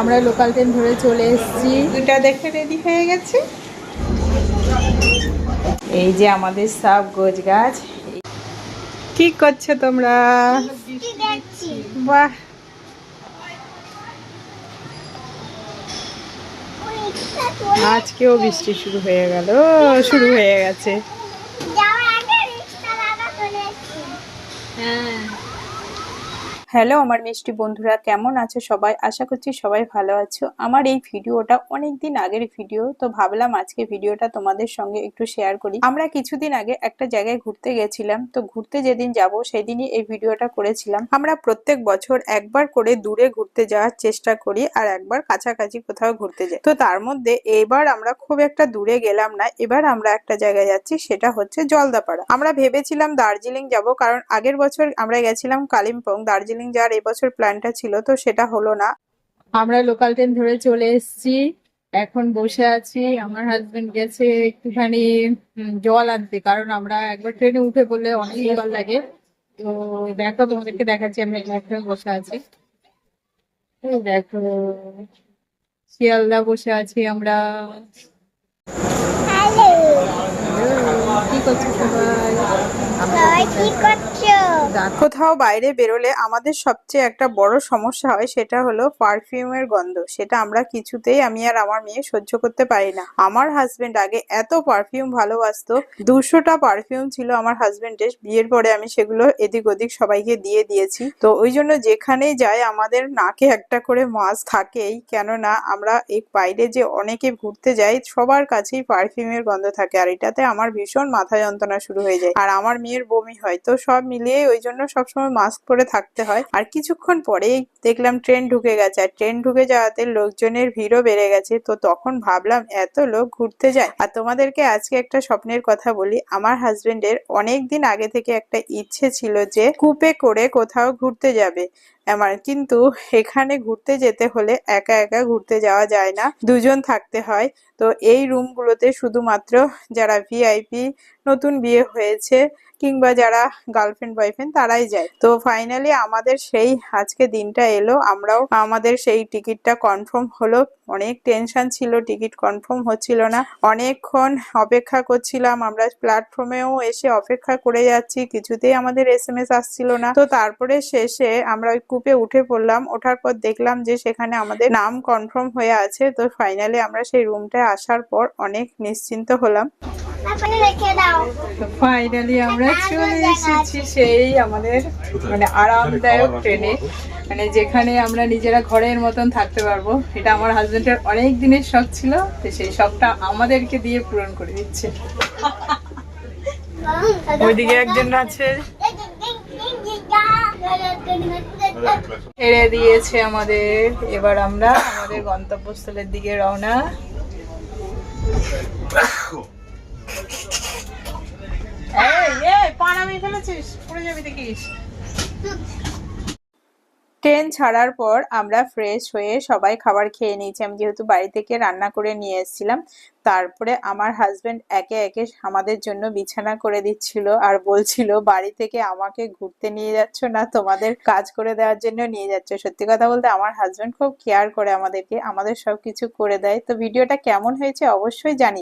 আমরা local train ধরে চলে এসেছি। দুটা দেখে রেডি হয়ে গেছে। এই যে আমাদের সব গোছ গাছ কি করছ তোমরা? বাহ। আজকেও বৃষ্টি শুরু হয়ে গেল। শুরু হয়ে গেছে। হ্যালো আমার মিষ্টি বন্ধুরা, কেমন আছো সবাই? আশা করছি সবাই ভালো আছো। আমার এই ভিডিওটা অনেক দিন আগের ভিডিও, তো ভাবলাম আজকে ভিডিওটা তোমাদের সঙ্গে একটু শেয়ার করি। আমরা কিছুদিন আগে একটা জায়গায় ঘুরতে গেছিলাম, তো ঘুরতে যেদিন যাব সেদিনই এই ভিডিওটা করেছিলাম। আমরা প্রত্যেক বছর একবার করে দূরে ঘুরতে যাওয়ার চেষ্টা করি আর একবার কাছাকাছি কোথাও ঘুরতে যাই। তো তার মধ্যে এবার আমরা খুব একটা দূরে গেলাম না, এবার আমরা একটা জায়গায় যাচ্ছি, সেটা হচ্ছে জলদাপাড়া। আমরা ভেবেছিলাম দার্জিলিং যাব, কারণ আগের বছর আমরা গেছিলাম কালিম্পং, দার্জিলিং যাওয়ার এবছর প্ল্যানটা ছিল, তো সেটা হলো না। আমরা লোকাল ট্রেন ধরে চলে এসেছি। এখন বসে আছি। আমার হাজবেন্ড গেছে একটুখানি জল আনতে। কারণ আমরা একবার ট্রেনে উঠে পড়লে অনেক জল লাগে। তো দেখো, তোমাদেরকে দেখাচ্ছি, আমি প্ল্যাটফর্মে বসে আছি। দেখো, শিয়ালদা বসে আছি আমরা কি কোথাও বাইরে বেরোলে আমাদের সবচেয়ে একটা বড় সমস্যা হয়, সেটা হলো পারফিউমের গন্ধ। সেটা আমরা কিছুতেই আমি আর আমার মেয়ে সহ্য করতে পারি না। আমার হাজবেন্ড আগে এত পারফিউম ভালোবাসতো, দুশোটা পারফিউম ছিল আমার হাজবেন্ডের বিয়ের পরে আমি সেগুলো এদিক ওদিক সবাইকে দিয়ে দিয়েছি। তো ওই জন্য যেখানেই যাই, আমাদের নাকে একটা করে মাস্ক থাকেই। কেননা আমরা এই বাইরে যে অনেকে ঘুরতে যাই, সবার কাছেই পারফিউমের গন্ধ থাকে। আর এটাতে আমার ভীষণ মাথা যন্ত্রণা শুরু হয়ে যায়। আর আমার মেয়ের বমি হয়। তো সব মিলিয়ে ওই জন্য সবসময় মাস্ক পরে থাকতে হয়। আর কিছুক্ষণ পরেই দেখলাম ট্রেন ঢুকে গেছে। আর ট্রেন ঢুকে যাওয়াতে লোকজনের ভিড়ও বেড়ে গেছে। তো তখন ভাবলাম, এত লোক ঘুরতে যায়। আর তোমাদেরকে আজকে একটা স্বপ্নের কথা বলি। আমার হাজবেন্ডের অনেক দিন আগে থেকে একটা ইচ্ছে ছিল যে কুপে করে কোথাও ঘুরতে যাবে। আমার। কিন্তু এখানে ঘুরতে যেতে হলে একা একা ঘুরতে যাওয়া যায় না, দুজন থাকতে হয়। তো এই রুমগুলোতে শুধুমাত্র যারা ভিআইপি নতুন বিয়ে হয়েছে কিংবা যারা গার্লফ্রেন্ড বয়ফ্রেন্ড তারাই যায়। তো ফাইনালি আমাদের সেই আজকে দিনটা এলো, আমরাও আমাদের সেই টিকিটটা কনফার্ম হলো। অনেক টেনশন ছিল টিকিট কনফার্ম হচ্ছিল না। অনেকক্ষণ অপেক্ষা করছিলাম, আমরা প্ল্যাটফর্মেও এসে অপেক্ষা করে যাচ্ছি, কিছুতেই আমাদের এস এম এস আসছিল না। তো তারপরে শেষে আমরা ওই কূপে উঠে পড়লাম, ওঠার পর দেখলাম যে সেখানে আমাদের নাম কনফার্ম হয়ে আছে। তো ফাইনালি আমরা সেই রুমটায় আসার পর অনেক নিশ্চিন্ত হলাম। ফাইনালি আমরা চলে এসেছি সেই আমাদের মানে আরামদায়ক ট্রেনে মানে যেখানে আমরা নিজেরা ঘরের মতন থাকতে পারব এটা আমার হাজবেন্ডের অনেক দিনের শখ ছিল তো সেই শখটা আমাদেরকে দিয়ে পূরণ করে দিচ্ছে ওইদিকে একজন আছে ছেড়ে দিয়েছে আমাদের এবার আমরা আমাদের গন্তব্যস্থলের দিকে রওনা ট্রেন ছাড়ার পর আমরা ফ্রেশ হয়ে সবাই খাবার খেয়ে নিয়েছি। আমি যেহেতু বাড়ি থেকে রান্না করে নিয়ে এসেছিলাম, তারপরে আমার হাজবেন্ড একে একে আমাদের জন্য বিছানা করে দিচ্ছিল আর বলছিল, বাড়ি থেকে আমাকে ঘুরতে নিয়ে যাচ্ছ না, তোমাদের কাজ করে দেওয়ার জন্য নিয়ে যাচ্ছ। সত্যি কথা বলতে আমার হাজবেন্ড খুব কেয়ার করে আমাদেরকে, আমাদের সব কিছু করে দেয়। তো ভিডিওটা কেমন হয়েছে অবশ্যই জানি।